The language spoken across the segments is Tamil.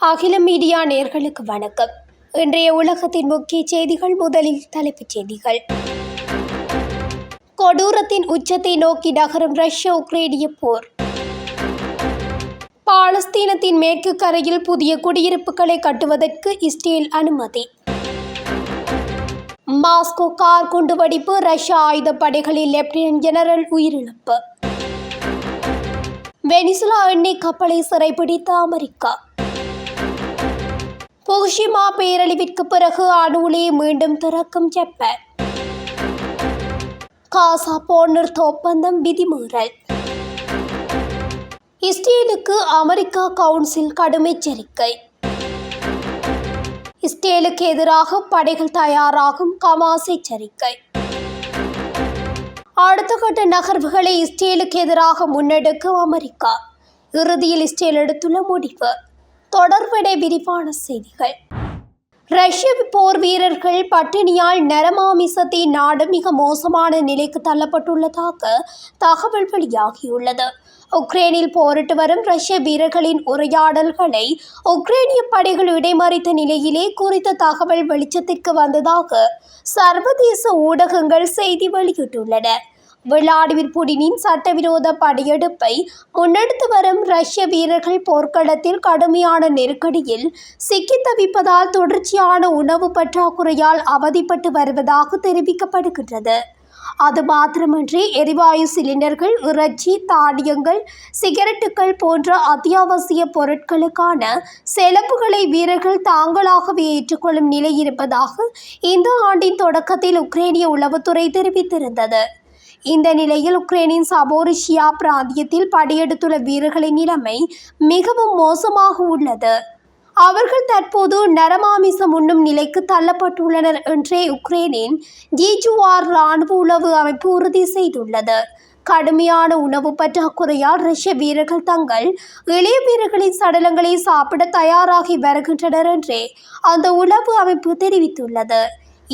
அகில மீடியா நேர்களுக்கு வணக்கம். இன்றைய உலகத்தின் முக்கிய செய்திகள் முதலில் தலைப்புச் செய்திகள். கொடூரத்தின் உச்சத்தை நோக்கி நகரும் ரஷ்ய உக்ரேனிய போர். பாலஸ்தீனத்தின் மேற்கு கரையில் புதிய குடியிருப்புகளை கட்டுவதற்கு இஸ்ரேல் அனுமதி. மாஸ்கோ கார் குண்டுவெடிப்பு ரஷ்ய ஆயுதப்படைகளில் லெப்டினன்ட் ஜெனரல் உயிரிழப்பு. வெனிசுலா எண்ணெய் கப்பலை சிறைபிடித்த அமெரிக்கா. புகுஷிமா பேரழிவிற்கு பிறகு அணு மீண்டும் திறக்கும் ஜப்பான் காசா போர் நிறுத்த ஒப்பந்தம் விதிமீறல். இஸ்ரேலுக்கு அமெரிக்கா கவுன்சில் கடும் எச்சரிக்கை. இஸ்ரேலுக்கு எதிராக படைகள் தயாராகும் கமாஸ் எச்சரிக்கை. அடுத்த கட்ட நகர்வுகளை இஸ்ரேலுக்கு எதிராக முன்னெடுக்கும் அமெரிக்கா. இறுதியில் இஸ்ரேல் எடுத்துள்ள முடிவு. தொடர்புடைய விரிவான செய்திகள். ரஷ்ய போர் வீரர்கள் பட்டினியால் நரமாமிசத்தை நாடு மிக மோசமான நிலைக்கு தள்ளப்பட்டுள்ளதாக தகவல் வெளியாகியுள்ளது. உக்ரைனில் போரிட்டு வரும் ரஷ்ய வீரர்களின் உரையாடல்களை உக்ரைனிய படைகள் இடைமறித்த நிலையிலே குறித்த தகவல் வெளிச்சத்திற்கு வந்ததாக சர்வதேச ஊடகங்கள் செய்தி வெளியிட்டுள்ளன. விளாடிமிர் புடினின் சட்டவிரோத படையெடுப்பை முன்னெடுத்து வரும் ரஷ்ய வீரர்கள் போர்க்களத்தில் கடுமையான நெருக்கடியில் சிக்கி தவிப்பதால் தொடர்ச்சியான உணவு பற்றாக்குறையால் அவதிப்பட்டு வருவதாக தெரிவிக்கப்படுகின்றது. அது மாத்திரமின்றி எரிவாயு சிலிண்டர்கள் இறைச்சி தானியங்கள் சிகரெட்டுகள் போன்ற அத்தியாவசிய பொருட்களுக்கான செலவுகளை வீரர்கள் தாங்களாகவே ஏற்றுக்கொள்ளும் நிலை இருப்பதாக இந்த ஆண்டின் தொடக்கத்தில் உக்ரைனிய உளவுத்துறை தெரிவித்திருந்தது. இந்த நிலையில் உக்ரைனின் சபோரிஷியா பிராந்தியத்தில் படையெடுத்துள்ள வீரர்களின் நிலைமை மிகவும் மோசமாக உள்ளது. அவர்கள் தற்போது நரமாமிசம் உண்ணும் நிலைக்கு தள்ளப்பட்டுள்ளனர் என்றே உக்ரைனின் ஜிஜுவார் இராணுவ உளவு அமைப்பு உறுதி செய்துள்ளது. கடுமையான உணவு பற்றாக்குறையால் ரஷ்ய வீரர்கள் தங்கள் இளைய வீரர்களின் சடலங்களை சாப்பிட தயாராகி வருகின்றனர் என்றே அந்த உளவு அமைப்பு தெரிவித்துள்ளது.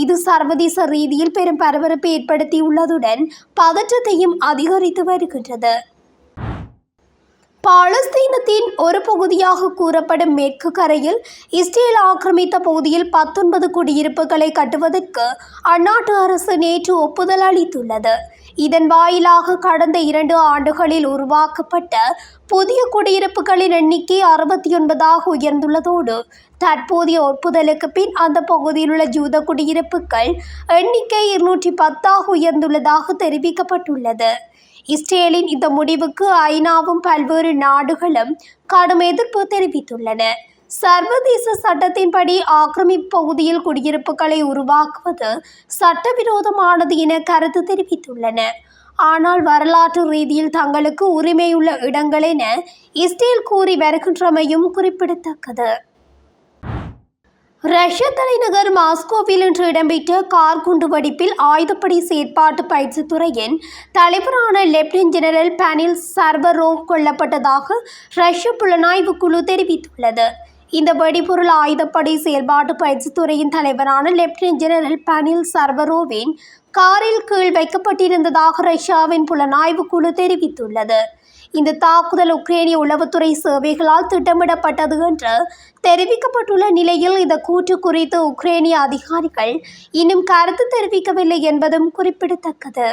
இது சர்வதேச ரீதியில் பெரும் பரபரப்பை ஏற்படுத்தியுள்ளதுடன் பதற்றத்தையும் அதிகரித்து வருகின்றது. பாலஸ்தீனத்தின் ஒரு பகுதியாக கூறப்படும் மேற்கு கரையில் இஸ்ரேல் ஆக்கிரமித்த பகுதியில் பத்தொன்பது குடியிருப்புகளை கட்டுவதற்கு அந்நாட்டு அரசு நேற்று ஒப்புதல் அளித்துள்ளது. இதன் வாயிலாக கடந்த இரண்டு ஆண்டுகளில் உருவாக்கப்பட்ட புதிய குடியிருப்புகளின் எண்ணிக்கை அறுபத்தி ஒன்பதாக உயர்ந்துள்ளதோடு தற்போதைய ஒப்புதலுக்கு பின் அந்த பகுதியில் உள்ள ஜூத குடியிருப்புகள் எண்ணிக்கை இருநூற்றி பத்தாக உயர்ந்துள்ளதாக தெரிவிக்கப்பட்டுள்ளது. இஸ்ரேலின் இந்த முடிவுக்கு ஐநாவும் பல்வேறு நாடுகளும் கடும் எதிர்ப்பு தெரிவித்துள்ளன. சர்வதேச சட்டத்தின்படி ஆக்கிரமிப்பு பகுதியில் குடியிருப்புகளை உருவாக்குவது சட்டவிரோதமானது என கருத்து தெரிவித்துள்ளன. ஆனால் வரலாற்று ரீதியில் தங்களுக்கு உரிமையுள்ள இடங்கள் என இஸ்ரேல் கூறி வருகின்றமையும் குறிப்பிடத்தக்கது. ரஷ்ய தலைநகர் மாஸ்கோவில் இன்று இடம்பெற்ற கார் குண்டுவெடிப்பில் ஆயுதப்படை செயற்பாட்டு பயிற்சி துறையின் தலைவரான லெப்டினன்ட் ஜெனரல் பனில் சர்வரோவ் கொல்லப்பட்டதாக ரஷ்ய புலனாய்வு குழு தெரிவித்துள்ளது. இந்த வெடிபொருள் ஆயுதப்படை செயல்பாட்டு பயிற்சி துறையின் தலைவரான லெப்டினன்ட் ஜெனரல் பனில் சர்வரோவின் காரில் கீழ் வைக்கப்பட்டிருந்ததாக ரஷ்யாவின் புலனாய்வு குழு தெரிவித்துள்ளது. இந்த தாக்குதல் உக்ரைனிய உளவுத்துறை சேவைகளால் திட்டமிடப்பட்டது என்று தெரிவிக்கப்பட்டுள்ள நிலையில் இந்த கூற்று குறித்து உக்ரைனிய அதிகாரிகள் இன்னும் கருத்து தெரிவிக்கவில்லை என்பதும் குறிப்பிடத்தக்கது.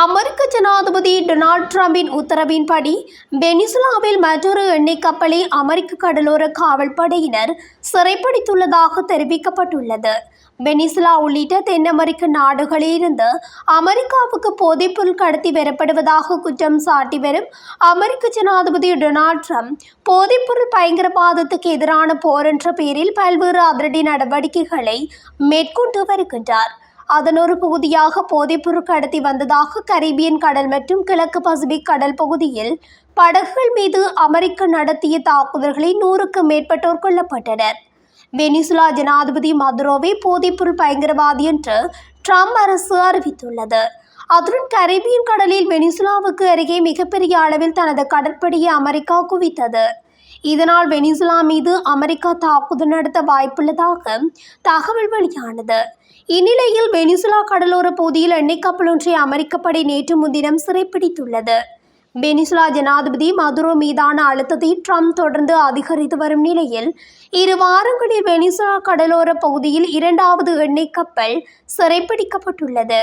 அமெரிக்க ஜனாதிபதி டொனால்ட் ட்ரம்பின் உத்தரவின்படி வெனிசுலாவில் மற்றொரு எண்ணெய் கப்பலை அமெரிக்க கடலோர காவல்படையினர் சிறைப்பிடித்துள்ளதாக தெரிவிக்கப்பட்டுள்ளது. வெனிசுலா உள்ளிட்ட தென் அமெரிக்க நாடுகளிலிருந்து அமெரிக்காவுக்கு போதைப்பொருள் கடத்தி வரப்படுவதாக குற்றம் சாட்டி வரும் அமெரிக்க ஜனாதிபதி டொனால்ட் ட்ரம்ப் போதைப்பொருள் பயங்கரவாதத்துக்கு எதிரான போர் என்ற பெயரில் பல்வேறு அதிரடி நடவடிக்கைகளை மேற்கொண்டு வருகின்றார். அதன் ஒரு பகுதியாக போதைப்பொருள் கடத்தி வந்ததாக கரீபியன் கடல் மற்றும் கிழக்கு பசிபிக் கடல் பகுதியில் படகுகள் மீது அமெரிக்கா நடத்திய தாக்குதல்களில் நூறுக்கும் மேற்பட்டோர் கொல்லப்பட்டனர். வெனிசுலா ஜனாதிபதி மதுரோவை போதைப்பொருள் பயங்கரவாதி என்று ட்ரம்ப் அரசு அறிவித்துள்ளது. அதுடன் கரீபியன் கடலில் வெனிசுலாவுக்கு அருகே மிகப்பெரிய அளவில் தனது கடற்படையை அமெரிக்கா குவித்தது. இதனால் வெனிசுலா மீது அமெரிக்கா தாக்குதல் நடத்த வாய்ப்புள்ளதாக தகவல் வெளியானது. இந்நிலையில் வெனிசுலா கடலோர பகுதியில் எண்ணெய் கப்பல் ஒன்றை அமெரிக்க படை நேற்று முன்தினம் சிறைப்பிடித்துள்ளது. வெனிசுலா ஜனாதிபதி மதுரோ மீதான அழுத்தத்தை ட்ரம்ப் தொடர்ந்து அதிகரித்து வரும் நிலையில் இரு வாரங்களில் வெனிசுலா கடலோர பகுதியில் இரண்டாவது எண்ணெய் கப்பல் சிறைப்பிடிக்கப்பட்டுள்ளது.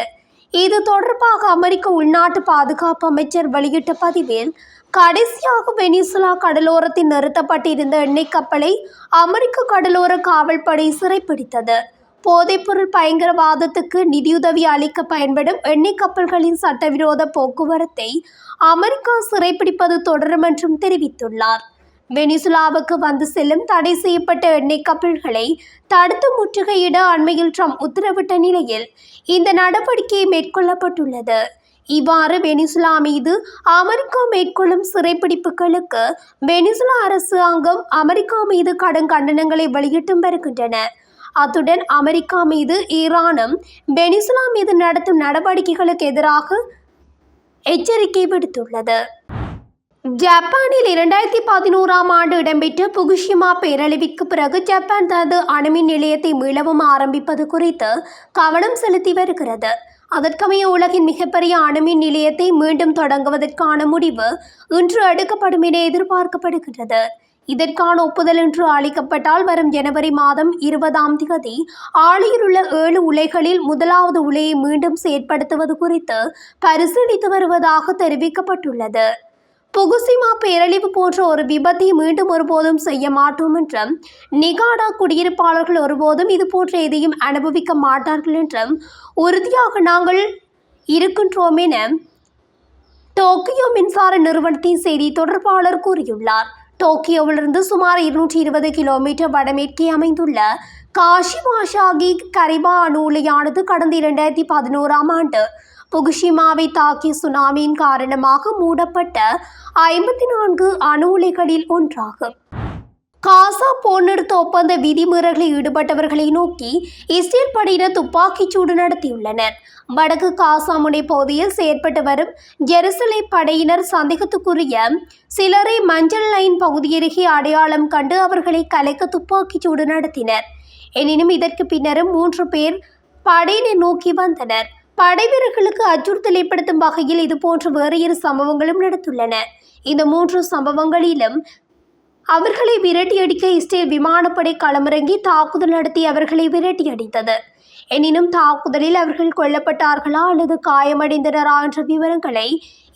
இது தொடர்பாக அமெரிக்க உள்நாட்டு பாதுகாப்பு அமைச்சர் வெளியிட்ட பதிவில் கடைசியாக வெனிசுலா கடலோரத்தில் நிறுத்தப்பட்டிருந்த எண்ணெய் கப்பலை அமெரிக்க கடலோர காவல்படை சிறைப்பிடித்தது. போதைப்பொருள் பயங்கரவாதத்துக்கு நிதியுதவி அளிக்க பயன்படும் எண்ணெய் கப்பல்களின் சட்டவிரோத போக்குவரத்தை அமெரிக்கா சிறைப்பிடிப்பது தொடரும் என்றும் தெரிவித்துள்ளார். வெனிசுலாவுக்கு வந்து செல்லும் தடை செய்யப்பட்ட எண்ணெய் கப்பல்களை தடுத்து முற்றுகையிட அண்மையில் ட்ரம்ப் உத்தரவிட்ட நிலையில் இந்த நடவடிக்கை மேற்கொள்ளப்பட்டுள்ளது. இவ்வாறு வெனிசுலா மீது அமெரிக்கா மேற்கொள்ளும் சிறைப்பிடிப்புகளுக்கு வெனிசுலா அரசாங்கம் அமெரிக்கா மீது கடும் கண்டனங்களை வெளியிட்டும் வருகின்றன. அத்துடன் அமெரிக்கா மீது ஈரானும் வெனிசுலா மீது நடத்தும் நடவடிக்கைகளுக்கு எதிராக எச்சரிக்கை விடுத்துள்ளது. ஜப்பானில் இரண்டாயிரத்தி பதினோராம் ஆண்டு இடம்பெற்ற புகுஷிமா பேரழிவுக்கு பிறகு ஜப்பான் தனது அணுமின் நிலையத்தை மீளவும் ஆரம்பிப்பது குறித்து கவனம் செலுத்தி வருகிறது. அதற்கமைய உலகின் மிகப்பெரிய அணுமின் நிலையத்தை மீண்டும் தொடங்குவதற்கான முடிவு இன்று எடுக்கப்படும் என எதிர்பார்க்கப்படுகிறது இதற்கான ஒப்புதல் இன்று அளிக்கப்பட்டால் வரும் ஜனவரி மாதம் இருபதாம் தேதி ஆலையில் உள்ள ஏழு உலைகளில் முதலாவது உலையை மீண்டும் செயற்படுத்துவது குறித்து பரிசீலித்து வருவதாக தெரிவிக்கப்பட்டுள்ளது. புகுசிமா பேரழிவு போன்ற ஒரு விபத்தை மீண்டும் ஒருபோதும் செய்ய மாட்டோம் என்றும் நிகாடா குடியிருப்பாளர்கள் ஒருபோதும் இது போன்ற எதையும் அனுபவிக்க மாட்டார்கள் என்றும் உறுதியாக நாங்கள் இருக்கின்றோம் என டோக்கியோ மின்சார நிறுவனத்தின் செய்தி தொடர்பாளர் கூறியுள்ளார். டோக்கியோவிலிருந்து சுமார் இருநூற்றி இருபது கிலோமீட்டர் வடமேற்கே அமைந்துள்ள காஷிமாஷாகி கரிபா அணு உலையானது கடந்த இரண்டாயிரத்தி பதினோராம் ஆண்டு புகுஷிமாவை தாக்கிய சுனாமியின் காரணமாக மூடப்பட்ட ஐம்பத்தி நான்கு அணு உலைகளில் ஒன்றாகும் காசா போர் ஒப்பந்த விதிமுறைகளில் ஈடுபட்டவர்களை நோக்கி இஸ்ரேல் படையினர் துப்பாக்கிச் சூடு நடத்தியுள்ளனர். வடக்கு காசா முனை பகுதியில் செயற்பட்டு வரும் ஜெருசலே படையினர் சந்தேகத்துக்குரிய சிலரை மஞ்சள் லைன் பகுதியருகே அடையாளம் கண்டு அவர்களை கலைக்க துப்பாக்கிச் சூடு நடத்தினர். எனினும் இதற்கு பின்னரும் மூன்று பேர் படையினை நோக்கி வந்தனர். படைவீரர்களுக்கு அச்சுறுத்தல் ஏற்படுத்தும் வகையில் இதுபோன்ற வேறு இரு சம்பவங்களும் நடந்துள்ளன. இந்த மூன்று சம்பவங்களிலும் அவர்களை விரட்டியடிக்க இஸ்ரேல் விமானப்படை களமிறங்கி தாக்குதல் நடத்தி அவர்களை விரட்டியடித்தது. எனினும் தாக்குதலில் அவர்கள் கொல்லப்பட்டார்களா அல்லது காயமடைந்தனரா என்ற விவரங்களை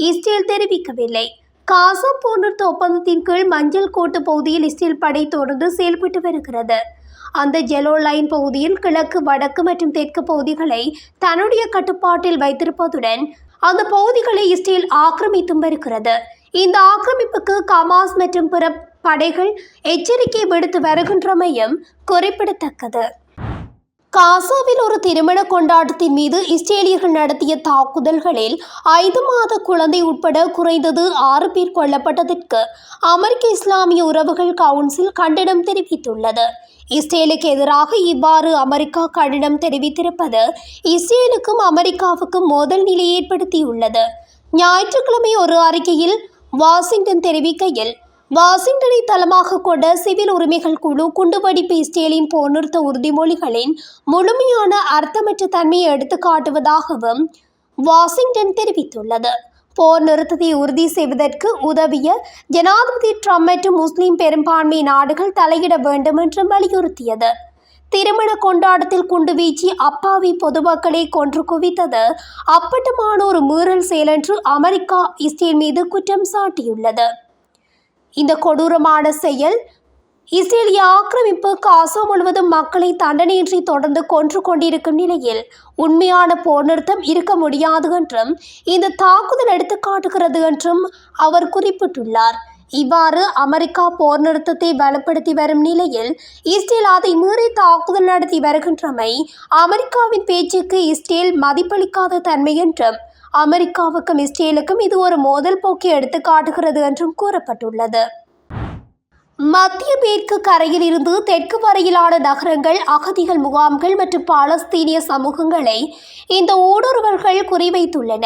இஸ்ரேல் தெரிவிக்கவில்லை. காசா போன்ற ஒப்பந்தத்தின் கீழ் மஞ்சள் கோட்டு பகுதியில் இஸ்ரேல் படை தொடர்ந்து செயல்பட்டு வருகிறது. அந்த ஜெலோ லைன் பகுதியில் கிழக்கு வடக்கு மற்றும் தெற்கு பகுதிகளை தன்னுடைய கட்டுப்பாட்டில் வைத்திருப்பதுடன் அந்த பகுதிகளை இஸ்ரேல் ஆக்கிரமித்தும் வருகிறது. இந்த ஆக்கிரமிப்புக்கு கமாஸ் மற்றும் பிற படைகள் எச்சரிக்கை விடுத்து வருகின்றமையும் குறிப்பிடத்தக்கது. காசாவில் ஒரு திருமண கொண்டாட்டத்தின் மீது இஸ்ரேலியர்கள் நடத்திய தாக்குதல்களில் ஐந்து மாத குழந்தை உட்பட குறைந்தது ஆறு பேர் கொல்லப்பட்டதற்கு அமெரிக்க இஸ்லாமிய உறவுகள் கவுன்சில் கண்டனம் தெரிவித்துள்ளது. இஸ்ரேலுக்கு எதிராக இவ்வாறு அமெரிக்கா கண்டனம் தெரிவித்திருப்பது இஸ்ரேலுக்கும் அமெரிக்காவுக்கும் மோதல் நிலை ஏற்படுத்தியுள்ளது. ஞாயிற்றுக்கிழமை ஒரு அறிக்கையில் வாஷிங்டன் தெரிவிக்கையில் வாஷிங்டனை தளமாக கொண்ட சிவில் உரிமைகள் குழு குண்டுவெடிப்பு இஸ்ரேலின் போர் நிறுத்த உறுதிமொழிகளின் முழுமையான அர்த்தமற்ற தன்மையை எடுத்துக்காட்டுவதாகவும் வாஷிங்டன் தெரிவித்துள்ளது. போர் நிறுத்தத்தை உறுதி செய்வதற்கு உதவிய ஜனாதிபதி ட்ரம்ப் மற்றும் முஸ்லிம் பெரும்பான்மை நாடுகள் தலையிட வேண்டும் என்றும் வலியுறுத்தியது. திருமண கொண்டாட்டத்தில் குண்டு வீச்சு அப்பாவி பொதுமக்களை கொன்று குவித்தது. அப்பட்டமான ஒரு மீறல் செயலென்று அமெரிக்கா இஸ்ரேல் மீது குற்றம் சாட்டியுள்ளது. இந்த கொடூரமான செயல் இஸ்ரேலிய ஆக்கிரமிப்பு காசா முழுவதும் மக்களை தண்டனையின்றி தொடர்ந்து கொன்று கொண்டிருக்கும் நிலையில் உண்மையான போர் நிறுத்தம் இருக்க முடியாது என்றும் இந்த தாக்குதல் எடுத்து காட்டுகிறது என்றும் அவர் குறிப்பிட்டுள்ளார். இவ்வாறு அமெரிக்கா போர் நிறுத்தத்தை பலப்படுத்தி வரும் நிலையில் இஸ்ரேல் அதை மீறி தாக்குதல் நடத்தி வருகின்றமை அமெரிக்காவின் பேச்சுக்கு இஸ்ரேல் மதிப்பளிக்காத தன்மை என்றும் அமெரிக்காவுக்கும் இஸ்ரேலுக்கும் இது ஒரு மோதல் போக்கை எடுத்து காட்டுகிறது என்றும் கூறப்பட்டுள்ளது. மத்திய மேற்கு கரையில் இருந்து தெற்கு வரையிலான நகரங்கள் அகதிகள் முகாம்கள் மற்றும் பாலஸ்தீனிய சமூகங்களை இந்த ஊடுருவல்கள் குறிவைத்துள்ளன.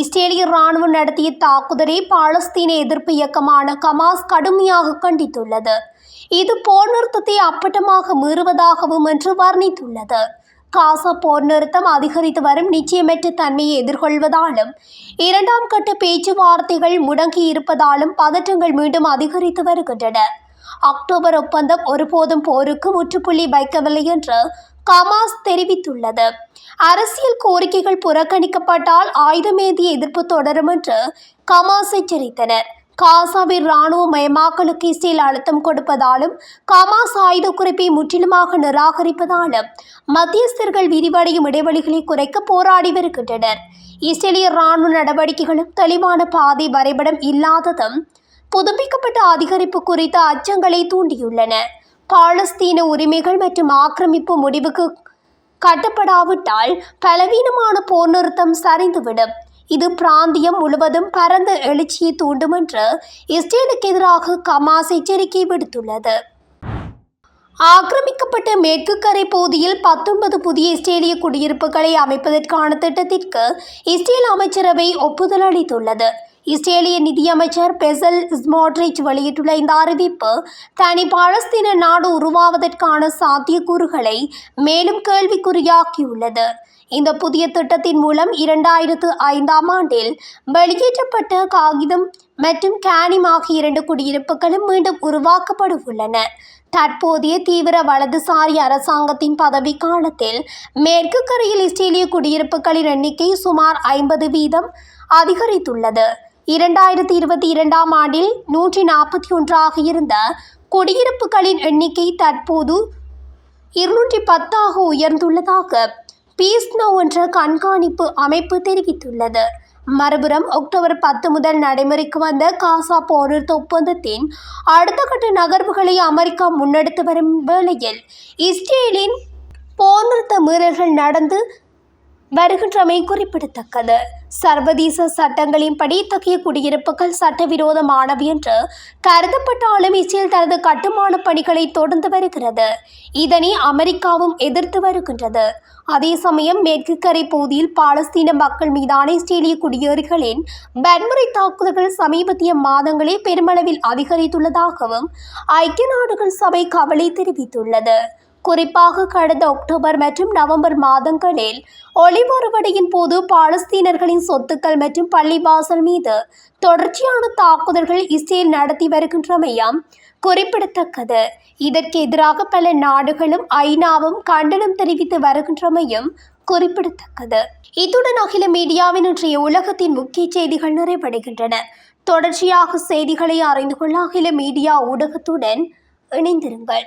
இஸ்ரேலிய ராணுவம் நடத்திய தாக்குதலை பாலஸ்தீன எதிர்ப்பு இயக்கமான கமாஸ் கடுமையாக கண்டித்துள்ளது. இது போர் நிறுத்தத்தை அப்பட்டமாக மீறுவதாகவும் என்று வர்ணித்துள்ளது. காசா போர் நிறுத்தம் அதிகரித்து வரும் நிச்சயமற்ற தன்மையை எதிர்கொள்வதாலும் இரண்டாம் கட்ட பேச்சுவார்த்தைகள் முடங்கி இருப்பதாலும் பதற்றங்கள் மீண்டும் அதிகரித்து வருகின்றன. அக்டோபர் ஒப்பந்தம் ஒருபோதும் போருக்கு முற்றுப்புள்ளி வைக்கவில்லை என்று கமாஸ் தெரிவித்துள்ளது. அரசியல் கோரிக்கைகள் புறக்கணிக்கப்பட்டால் ஆயுதமேந்திய எதிர்ப்பு தொடரும் என்று கமாஸ் எச்சரித்தனர். காசாவில் இராணுவ மயமாக்கலுக்கு இஸ்ரேல் அழுத்தம் கொடுப்பதாலும் கமாஸ் ஆயுத குறைப்பை முற்றிலுமாக நிராகரிப்பதாலும் மத்தியஸ்தர்கள் விரிவடையும் இடைவெளிகளை குறைக்க போராடி வருகின்றனர். இஸ்ரேலிய இராணுவ நடவடிக்கைகளும் தெளிவான பாதை வரைபடம் இல்லாததும் புதுப்பிக்கப்பட்ட அதிகரிப்பு குறித்த அச்சங்களை தூண்டியுள்ளன. பாலஸ்தீன உரிமைகள் மற்றும் ஆக்கிரமிப்பு முடிவுக்கு கட்டப்படாவிட்டால் பலவீனமான போர் நிறுத்தம் சரிந்துவிடும். இது பிராந்தியம் முழுவதும் பரந்த எழுச்சியை தூண்டும் என்று இஸ்ரேலுக்கு எதிராக கமாஸ் எச்சரிக்கை விடுத்துள்ளது. ஆக்கிரமிக்கப்பட்ட மேற்கு கரை பகுதியில் பத்தொன்பது புதிய இஸ்ரேலிய குடியிருப்புகளை அமைப்பதற்கான திட்டத்திற்கு இஸ்ரேல் அமைச்சரவை ஒப்புதல் அளித்துள்ளது. இஸ்ரேலிய நிதியமைச்சர் பெசல் ஸ்மோட்ரிச் வெளியிட்டுள்ள இந்த அறிவிப்பு தனி பாலஸ்தீன நாடு உருவாவதற்கான சாத்தியக்கூறுகளை மேலும் கேள்விக்குறியாக்கியுள்ளது. இந்த புதிய திட்டத்தின் மூலம் இரண்டாயிரத்து ஐந்தாம் ஆண்டில் வெளியேற்றப்பட்ட காகிதம் மற்றும் கேனிம் ஆகிய இரண்டு குடியிருப்புகளும் மீண்டும் உருவாக்கப்பட உள்ளன தற்போதைய தீவிர வலதுசாரி அரசாங்கத்தின் பதவி காலத்தில் மேற்கு கரையில் இஸ்ரேலிய குடியிருப்புகளின் எண்ணிக்கை சுமார் ஐம்பது வீதம் அதிகரித்துள்ளது. இரண்டாயிரத்தி இருபத்தி இரண்டாம் ஆண்டில் நூற்றி நாற்பத்தி ஒன்றாக இருந்த குடியிருப்புகளின் எண்ணிக்கை தற்போது இருநூற்றி பத்தாக உயர்ந்துள்ளதாக பீஸ்னோ என்ற கண்காணிப்பு அமைப்பு தெரிவித்துள்ளது. மறுபுறம் அக்டோபர் பத்து முதல் நடைமுறைக்கு வந்த காசா போர் ஒப்பந்தத்தின் அடுத்த கட்ட நகர்வுகளை அமெரிக்கா முன்னெடுத்து வரும் வேளையில் இஸ்ரேலின் போர்நிறுத்த மீறல்கள் நடந்து வருகின்றமை குறிப்பிடத்தக்கது. சர்வதேச சட்டங்களின்படி இத்தகைய குடியிருப்புகள் சட்டவிரோதமானவை என்று கருதப்பட்டாலும் இஸ்ரேல் தனது கட்டுமான பணிகளை தொடர்ந்து வருகிறது. இதனை அமெரிக்காவும் எதிர்த்து வருகின்றது. அதே சமயம் மேற்கு கரை பகுதியில் பாலஸ்தீன மக்கள் மீதான இஸ்ரேலிய குடியேறிகளின் வன்முறை தாக்குதல்கள் சமீபத்திய மாதங்களே பெருமளவில் அதிகரித்துள்ளதாகவும் ஐக்கிய நாடுகள் சபை கவலை தெரிவித்துள்ளது. குறிப்பாக கடந்த அக்டோபர் மற்றும் நவம்பர் மாதங்களில் ஒளிபரவடையின் போது பாலஸ்தீனர்களின் சொத்துக்கள் மற்றும் பள்ளிவாசல் மீது தொடர்ச்சியான தாக்குதல்கள் இஸ்ரேல் நடத்தி வருகின்றமையாம் குறிப்பிடத்தக்கது. இதற்கு எதிராக பல நாடுகளும் ஐநாவும் கண்டனம் தெரிவித்து வருகின்றமையும் குறிப்பிடத்தக்கது. இத்துடன் அகில மீடியாவின் இன்றைய உலகத்தின் முக்கிய செய்திகள் நிறைவடைகின்றன. தொடர்ச்சியாக செய்திகளை அறிந்து கொள்ள அகில மீடியா ஊடகத்துடன் இணைந்திருங்கள்.